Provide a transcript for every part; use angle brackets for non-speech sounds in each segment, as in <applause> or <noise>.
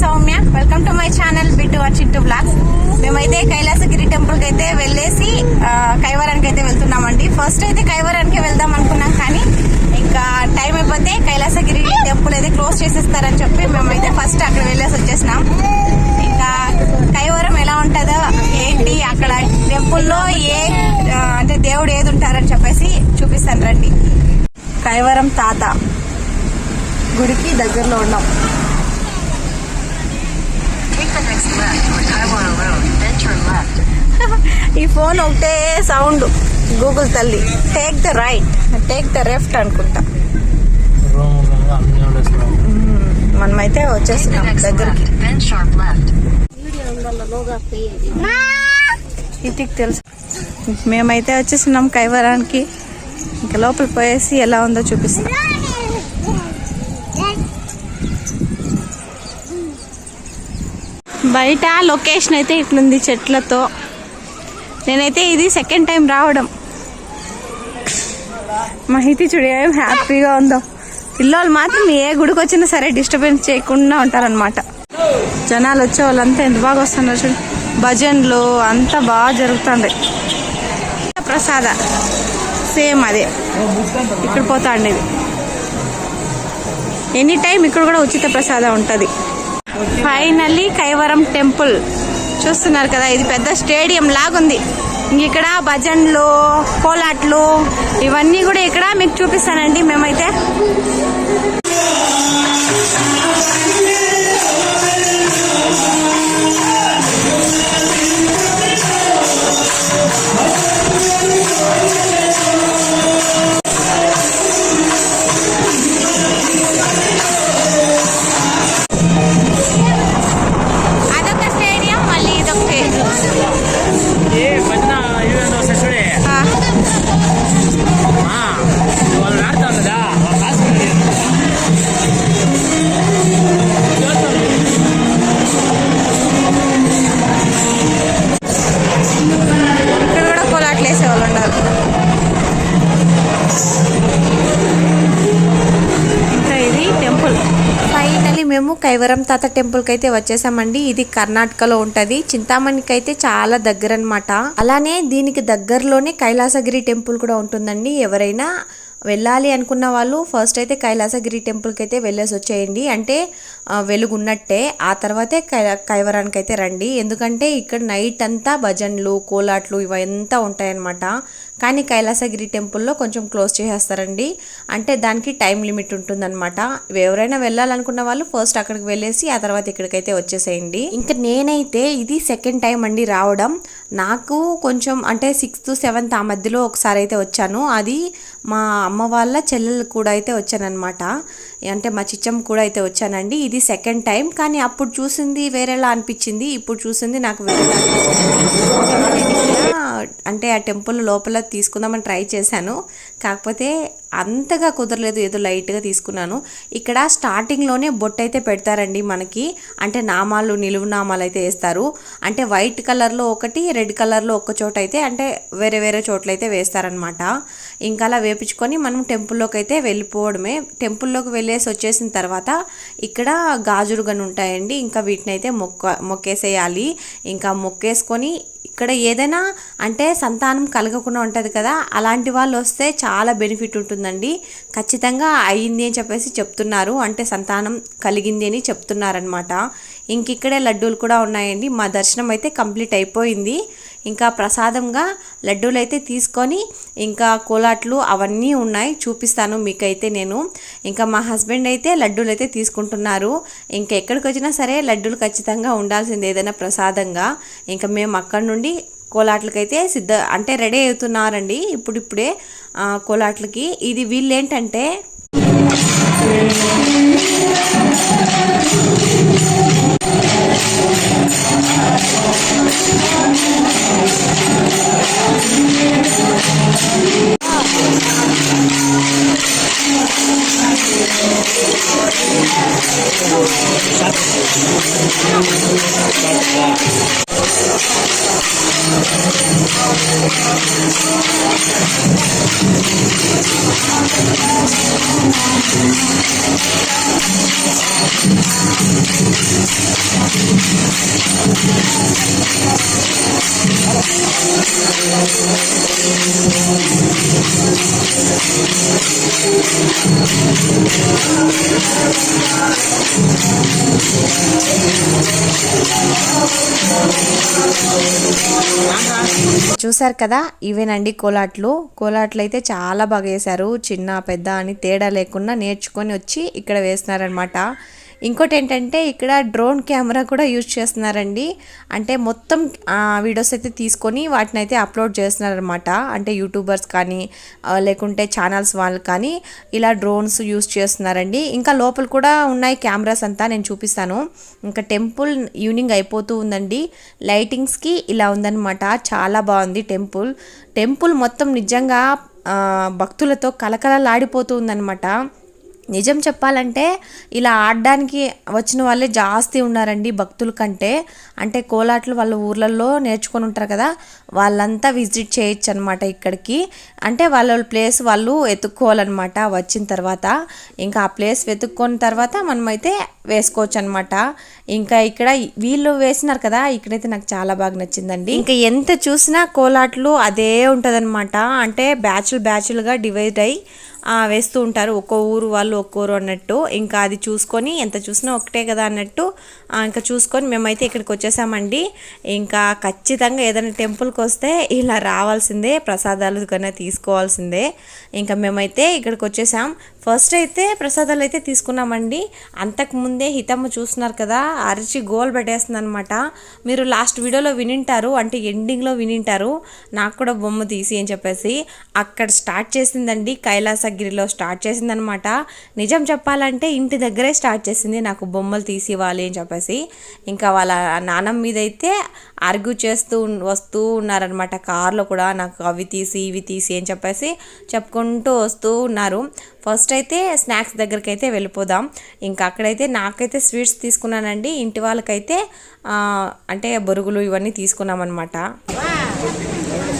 Soumya. Welcome to my channel Bittu Chittu vlogs మేమైతే కైలాసగిరి టెంపుల్కి అయితే వెళ్ళేసి కైవరానికి అయితే వెళ్తున్నామండి. ఫస్ట్ అయితే కైవరానికి వెళ్దాం అనుకున్నాం కానీ ఇంకా టైం అయిపోతే కైలాసగిరి టెంపుల్ అయితే క్లోజ్ చేసేస్తారని చెప్పి మేమైతే ఫస్ట్ అక్కడ వెళ్ళేసి వచ్చేసినాం. ఇంకా కైవరం ఎలా ఉంటుందో ఏంటి అక్కడ టెంపుల్లో ఏ అంటే దేవుడు ఏది ఉంటారని చెప్పేసి చూపిస్తాను రండి. కైవరం తాత గుడికి దగ్గరలో ఉన్నాం. <laughs> ఈ ఫోన్ ఒకటే సౌండ్. గూగుల్ తల్లి. Take the right take the left అనుకుంటా. మనమైతే next దగ్గరికి. ఇటికి తెలుసు. మేమైతే వచ్చేసినాం కైవరానికి. ఇంకా లోపల పోయేసి ఎలా ఉందో చూపిస్తాం. బయట లొకేషన్ అయితే ఇట్లుంది చెట్లతో. నేనైతే ఇది సెకండ్ టైం రావడం. మహితి చూడ ఏం హ్యాపీగా ఉందో. పిల్లలు మాత్రం ఏ గుడికి వచ్చినా సరే డిస్టర్బెన్స్ చేయకుండా ఉంటారనమాట జనాలు వచ్చే వాళ్ళంతా ఎంత బాగా వస్తున్నారు చూడు. భజన్లు అంతా బాగా జరుగుతుంది. ప్రసాద. సేమ్ అదే. ఇక్కడ పోతా ఉండేది ఎనీ టైం ఇక్కడ కూడా ఉచిత ప్రసాదం ఉంటుంది. ఫైనల్లీ కైవరం టెంపుల్ చూస్తున్నారు కదా ఇది పెద్ద స్టేడియం లాగుంది. ఇక్కడ భజన్లు కోలాట్లు ఇవన్నీ కూడా ఇక్కడ మీకు చూపిస్తానండి. మేమైతే మేము కైవరం తాత టెంపుల్కి అయితే వచ్చేసామండి. ఇది కర్ణాటకలో ఉంటది. చింతామణికి అయితే చాలా దగ్గర అనమాట అలానే దీనికి దగ్గరలోనే కైలాసగిరి టెంపుల్ కూడా ఉంటుందండి. ఎవరైనా వెళ్ళాలి అనుకున్న వాళ్ళు ఫస్ట్ అయితే కైలాసగిరి టెంపుల్కి అయితే వెళ్ళేసి వచ్చేయండి. అంటే వెలుగున్నట్టే. ఆ తర్వాతే కై కైవరానికి అయితే రండి. ఎందుకంటే ఇక్కడ నైట్ అంతా భజన్లు కోలాట్లు ఇవంతా ఉంటాయన్నమాట. కానీ కైలాసగిరి టెంపుల్లో కొంచెం క్లోజ్ చేసేస్తారండి. అంటే దానికి టైం లిమిట్ ఉంటుందన్నమాట. ఎవరైనా వెళ్ళాలనుకున్న వాళ్ళు ఫస్ట్ అక్కడికి వెళ్ళేసి ఆ తర్వాత ఇక్కడికైతే వచ్చేసేయండి. ఇంకా నేనైతే ఇది సెకండ్ టైం అండి రావడం. నాకు కొంచెం అంటే సిక్స్త్ సెవెంత్ ఆ మధ్యలో ఒకసారి అయితే వచ్చాను. అది మా అమ్మ వాళ్ళ చెల్లెలు కూడా అయితే వచ్చానమాట అంటే మా చిచ్చమ్మ కూడా అయితే వచ్చానండి. ఇది సెకండ్ టైం. కానీ అప్పుడు చూసింది వేరేలా అనిపించింది. ఇప్పుడు చూసింది నాకు వేరేలా అంటే ఆ టెంపుల్ లోపల తీసుకుందామని ట్రై చేశాను. కాకపోతే అంతగా కుదరలేదు ఏదో లైట్గా తీసుకున్నాను. ఇక్కడ స్టార్టింగ్లోనే బొట్టు అయితే పెడతారండి మనకి. అంటే నామాలు నిలువు నామాలు అయితే వేస్తారు. అంటే వైట్ కలర్లో ఒకటి రెడ్ కలర్లో ఒక చోట అయితే అంటే వేరే వేరే చోట్ల అయితే వేస్తారనమాట ఇంకా అలా వేపించుకొని మనం టెంపుల్లోకి అయితే వెళ్ళిపోవడమే. టెంపుల్లోకి వెళ్ళేసి వచ్చేసిన తర్వాత ఇక్కడ గాజులు గని ఉంటాయండి. ఇంకా వీటిని అయితే మొక్క మొక్కేసేయాలి. ఇంకా మొక్కేసుకొని ఇక్కడ ఏదైనా అంటే సంతానం కలగకుండా ఉంటుంది కదా అలాంటి వాళ్ళు వస్తే చాలా బెనిఫిట్ ఉంటుందండి. ఖచ్చితంగా అయ్యింది అని చెప్పేసి చెప్తున్నారు. అంటే సంతానం కలిగింది అని చెప్తున్నారనమాట ఇంక ఇక్కడే లడ్డూలు కూడా ఉన్నాయండి. మా దర్శనం అయితే కంప్లీట్ అయిపోయింది. ఇంకా ప్రసాదంగా లడ్డూలు అయితే తీసుకొని ఇంకా కోలాట్లు అవన్నీ ఉన్నాయి చూపిస్తాను మీకైతే నేను. ఇంకా మా హస్బెండ్ అయితే లడ్డూలు అయితే తీసుకుంటున్నారు. ఇంకా ఎక్కడికి వచ్చినా సరే లడ్డూలు ఖచ్చితంగా ఉండాల్సింది ఏదైనా ప్రసాదంగా. ఇంకా మేము అక్కడి నుండి కోలాట్లకైతే సిద్ధ అంటే రెడీ అవుతున్నారండి ఇప్పుడిప్పుడే కోలాట్లకి. ఇది వీళ్ళు చూసారు కదా ఇవేనండి కోలాట్లు. కోలాట్లు అయితే చాలా బాగా వేశారు చిన్న పెద్ద అని తేడా లేకుండా నేర్చుకొని వచ్చి ఇక్కడ వేస్తున్నారనమాట ఇంకోటి ఏంటంటే ఇక్కడ డ్రోన్ కెమెరా కూడా యూజ్ చేస్తున్నారండి. అంటే మొత్తం వీడియోస్ అయితే తీసుకొని వాటిని అయితే అప్లోడ్ చేస్తున్నారనమాట అంటే యూట్యూబర్స్ కానీ లేకుంటే ఛానల్స్ వాళ్ళు కానీ ఇలా డ్రోన్స్ యూజ్ చేస్తున్నారండి. ఇంకా లోపల కూడా ఉన్నాయి కెమెరాస్ అంతా నేను చూపిస్తాను. ఇంకా టెంపుల్ ఈవినింగ్ అయిపోతూ ఉందండి. లైటింగ్స్కి ఇలా ఉందన్నమాట. చాలా బాగుంది టెంపుల్. టెంపుల్ మొత్తం నిజంగా భక్తులతో కలకలలాడిపోతూ ఉందన్నమాట. నిజం చెప్పాలంటే ఇలా ఆడడానికి వచ్చిన వాళ్ళే జాస్తి ఉన్నారండి భక్తుల కంటే. అంటే కోలాట్లు వాళ్ళ ఊర్లలో నేర్చుకొని ఉంటారు కదా వాళ్ళంతా విజిట్ చేయొచ్చు అనమాట ఇక్కడికి. అంటే వాళ్ళ ప్లేస్ వాళ్ళు వెతుక్కోవాలన్నమాట వచ్చిన తర్వాత. ఇంకా ఆ ప్లేస్ వెతుక్కున్న తర్వాత మనమైతే వేసుకోవచ్చు అనమాట ఇంకా ఇక్కడ వీళ్ళు వేసినారు కదా ఇక్కడైతే నాకు చాలా బాగా నచ్చిందండి. ఇంకా ఎంత చూసినా కోలాట్లు అదే ఉంటుందన్నమాట. అంటే బ్యాచులు బ్యాచులుగా డివైడ్ అయ్యి వేస్తూ ఉంటారు. ఒక్కో ఊరు వాళ్ళు ఒక్కో ఊరు అన్నట్టు. ఇంకా అది చూసుకొని ఎంత చూసినా ఒకటే కదా అన్నట్టు. ఇంకా చూసుకొని మేమైతే ఇక్కడికి వచ్చేసామండి. ఇంకా ఖచ్చితంగా ఏదైనా టెంపుల్కి వస్తే ఇలా రావాల్సిందే ప్రసాదాలు కన్నా తీసుకోవాల్సిందే. ఇంకా మేమైతే ఇక్కడికి వచ్చేసాం. ఫస్ట్ అయితే ప్రసాదాలు అయితే తీసుకున్నామండి. అంతకు ముందే హితమ్మ చూస్తున్నారు కదా అరిచి గోల్ పెట్టేస్తుంది అనమాట మీరు లాస్ట్ వీడియోలో వినింటారు అంటే ఎండింగ్లో వినింటారు. నాకు కూడా బొమ్మ తీసి అని చెప్పేసి అక్కడ స్టార్ట్ చేసిందండి. కైలాసగిరిలో స్టార్ట్ చేసిందనమాట నిజం చెప్పాలంటే ఇంటి దగ్గరే స్టార్ట్ చేసింది నాకు బొమ్మలు తీసి ఇవ్వాలి అని చెప్పేసి. ఇంకా వాళ్ళ నాన్నమ్మ మీద అయితే ఆర్గ్యూ చేస్తూ వస్తూ ఉన్నారనమాట కార్లో కూడా నాకు అవి తీసి ఇవి తీసి అని చెప్పేసి చెప్పుకుంటూ వస్తూ ఉన్నారు. ఫస్ట్ అయితే స్నాక్స్ దగ్గరికి అయితే వెళ్ళిపోదాం. ఇంకా అక్కడైతే నాకైతే స్వీట్స్ తీసుకున్నానండి. ఇంటి వాళ్ళకైతే అంటే బొరుగులు ఇవన్నీ తీసుకున్నాం అనమాట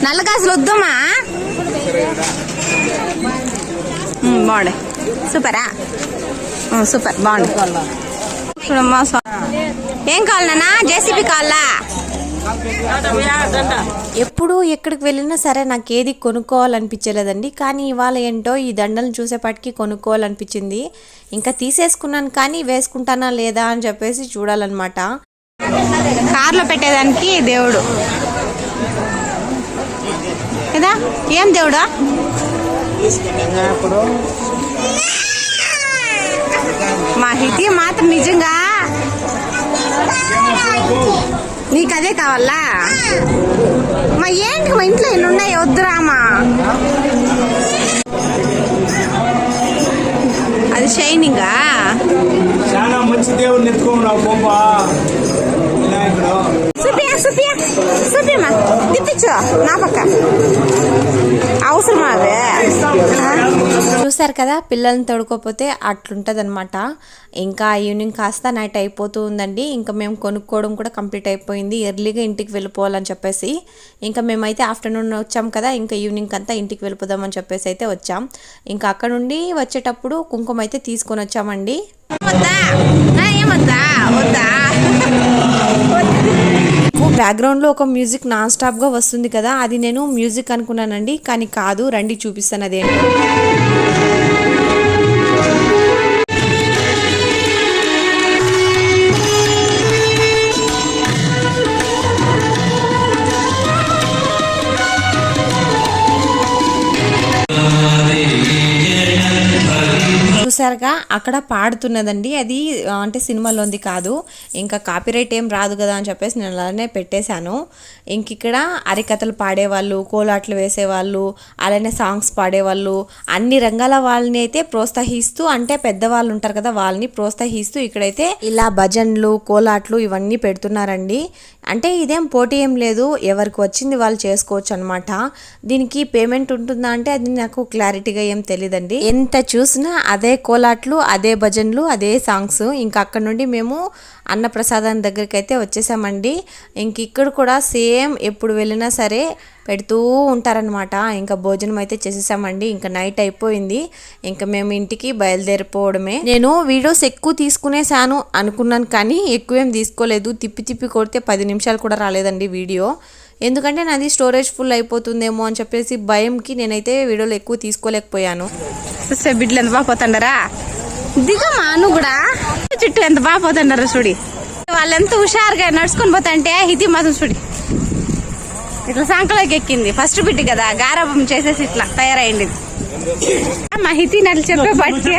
నల్ల కాసులు వద్దమ్మా ఉమ్, బాగుండే. సూపరా? సూపర్ స్వా- ఏం కావాలన్నా జేసీబీ కావాలా? ఎప్పుడు ఎక్కడికి వెళ్ళినా సరే నాకు ఏది కొనుక్కోవాలనిపించలేదండి. కానీ ఇవాళ ఏంటో ఈ దండలను చూసేపాటికి కొనుక్కోవాలనిపించింది. ఇంకా తీసేసుకున్నాను కానీ వేసుకుంటానా లేదా అని చెప్పేసి చూడాలన్నమాట. కార్లో పెట్టేదానికి దేవుడు. కదా ఏం దేవుడా? మా హితి మాత్రం నిజంగా నీకు అదే కావాలా? మా ఏంటి మా ఇంట్లో ఎన్ని ఉన్నాయి? వద్దురామా అది షైనింగా? చాలా మంచి దేవుడిని ఎత్తుకున్నావు బొమ్మ వినాయకుడు. సుపియా సుపియా సుపియమ్మా తిప్పించు నా పక్క. చూసారు కదా పిల్లల్ని తోడుకోపోతే అట్లుంటది అనమాట ఇంకా ఈవినింగ్ కాస్త నైట్ అయిపోతూ ఉందండి. ఇంకా మేము కొనుక్కోవడం కూడా కంప్లీట్ అయిపోయింది. ఎర్లీగా ఇంటికి వెళ్ళిపోవాలని చెప్పేసి. ఇంకా మేమైతే ఆఫ్టర్నూన్ వచ్చాం కదా ఇంకా ఈవినింగ్ అంతా ఇంటికి వెళ్ళిపోదామని చెప్పేసి అయితే వచ్చాం. ఇంకా అక్కడ నుండి వచ్చేటప్పుడు కుంకుమ అయితే తీసుకొని వచ్చామండి. <laughs> బ్యాక్గ్రౌండ్లో ఒక మ్యూజిక్ నాన్ స్టాప్గా వస్తుంది కదా అది నేను మ్యూజిక్ అనుకున్నానండి కానీ కాదు రండి చూపిస్తాను అదేంటో. చూసారుగా అక్కడ పాడుతున్నదండి. అది అంటే సినిమాలోంది కాదు. ఇంకా కాపీరైట్ ఏం రాదు కదా అని చెప్పేసి నేను అలానే పెట్టేశాను. ఇంక ఇక్కడ అరికథలు పాడేవాళ్ళు కోలాట్లు వేసేవాళ్ళు అలానే సాంగ్స్ పాడేవాళ్ళు అన్ని రంగాల వాళ్ళని అయితే ప్రోత్సహిస్తూ అంటే పెద్దవాళ్ళు ఉంటారు కదా వాళ్ళని ప్రోత్సహిస్తూ ఇక్కడైతే ఇలా భజన్లు కోలాట్లు ఇవన్నీ పెడుతున్నారండి. అంటే ఇదేం పోటీ ఏం లేదు ఎవరికి వచ్చింది వాళ్ళు చేసుకోవచ్చు అనమాట దీనికి పేమెంట్ ఉంటుందా అంటే అది నాకు క్లారిటీగా ఏం తెలియదండి ఎంత చూసినా అదే కోలాట్లు అదే భజన్లు అదే సాంగ్స్. ఇంకా అక్కడ నుండి మేము అన్నప్రసాదం దగ్గరికి అయితే వచ్చేసామండి. ఇంక ఇక్కడ కూడా సేమ్ ఎప్పుడు వెళ్ళినా సరే పెడుతూ ఉంటారనమాట ఇంకా భోజనం అయితే చేసేసామండి. ఇంకా నైట్ అయిపోయింది. ఇంకా మేము ఇంటికి బయలుదేరిపోవడమే. నేను వీడియోస్ ఎక్కువ తీసుకునేసాను అనుకున్నాను కానీ ఎక్కువ ఏం తీసుకోలేదు. తిప్పి తిప్పి కొడితే పది నిమిషాలు కూడా రాలేదండి వీడియో. ఎందుకంటే నాది స్టోరేజ్ ఫుల్ అయిపోతుందేమో అని చెప్పేసి భయంకి నేనైతే వీడియోలు ఎక్కువ తీసుకోలేకపోయాను. చూస్తే బిడ్డలు ఎంత బాగా పోతుండరా దిగమ్మా నువ్వు కూడా. చుట్టూ ఎంత బాగా పోతుండరా చూడి. వాళ్ళెంత హుషారుగా నడుచుకొని పోతాంటే హితి మాత్రం చూడి. ఇట్లా సంకలోకి ఎక్కింది. ఫస్ట్ బిడ్డ కదా గారాబం చేసేసి ఇట్లా తయారైంది. మా హితి నట్లు చెప్పే బట్టి.